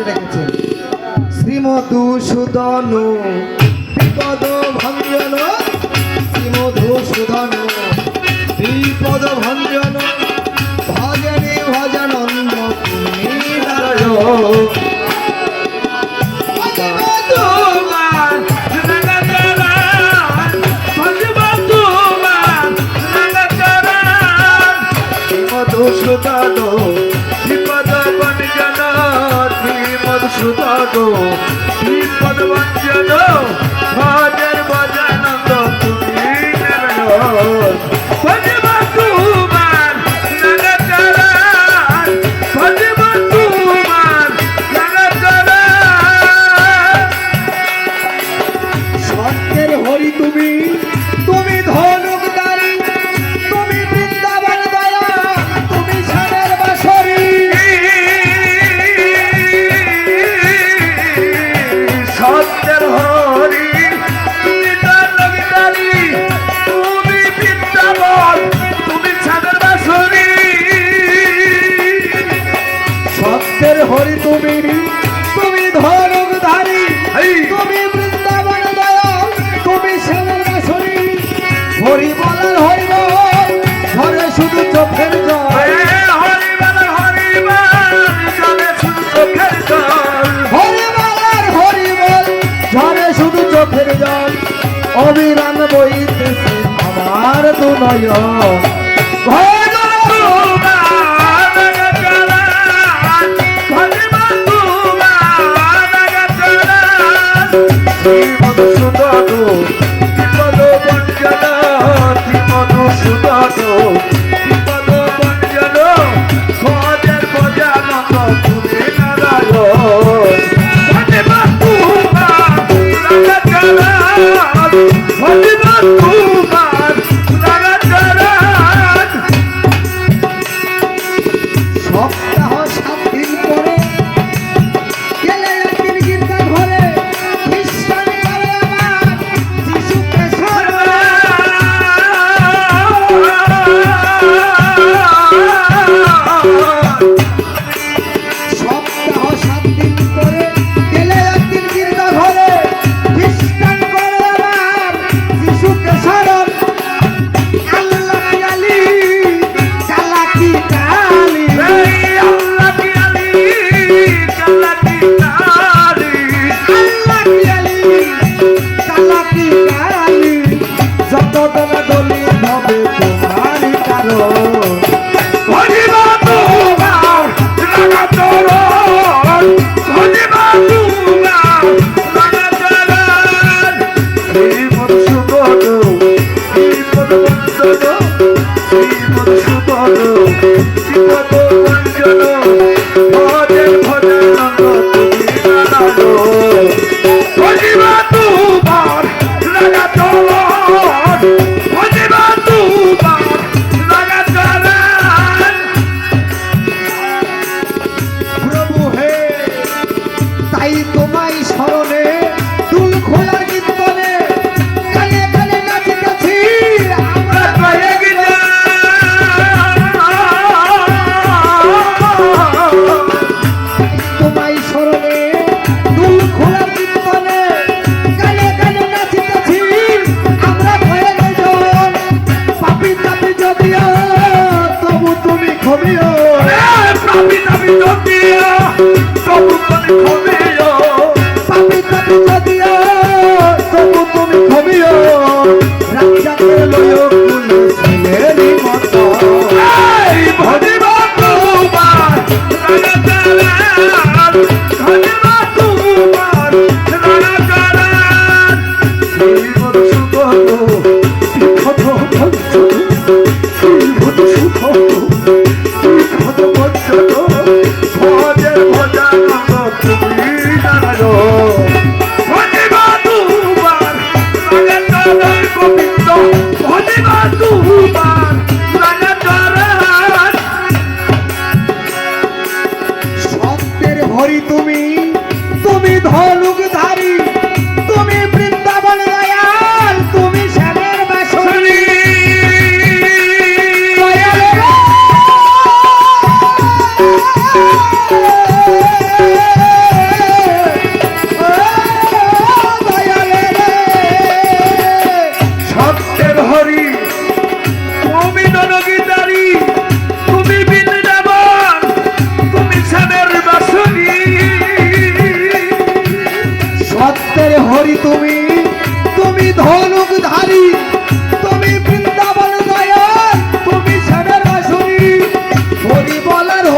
ধরে রেখেছেন শ্রীমধুসূদন বিপদ ভঞ্জন শ্রীমধুসূদন বিপদ ভঞ্জন ভজনে ভজনন্দ শ্রীমধুসূদন থাকো। বিপদ বঞ্চন অবিরাম বইতেছে আমার দুনয়।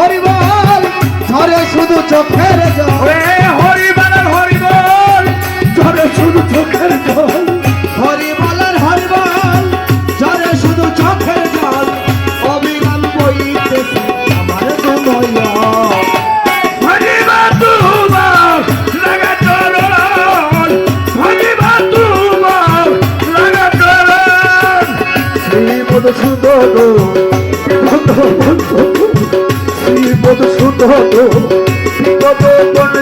হরিবল ঝরে শুধু চোখের জল। হরিবল হরিবল ঝরে শুধু চোখের জল। হতো। তবু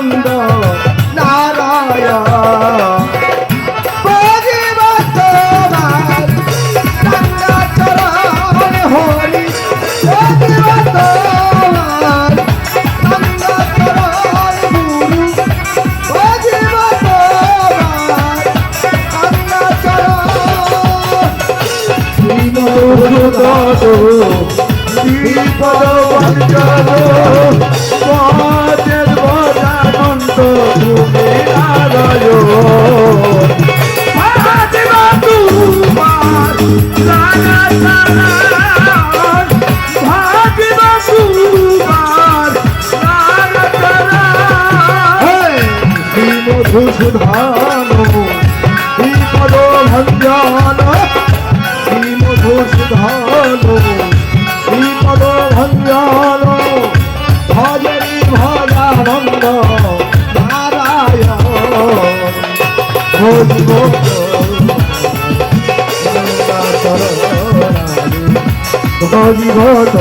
দাদো বিপদ বাজের বদানন্দ তুমি আলয় তোমার সারা সারা volta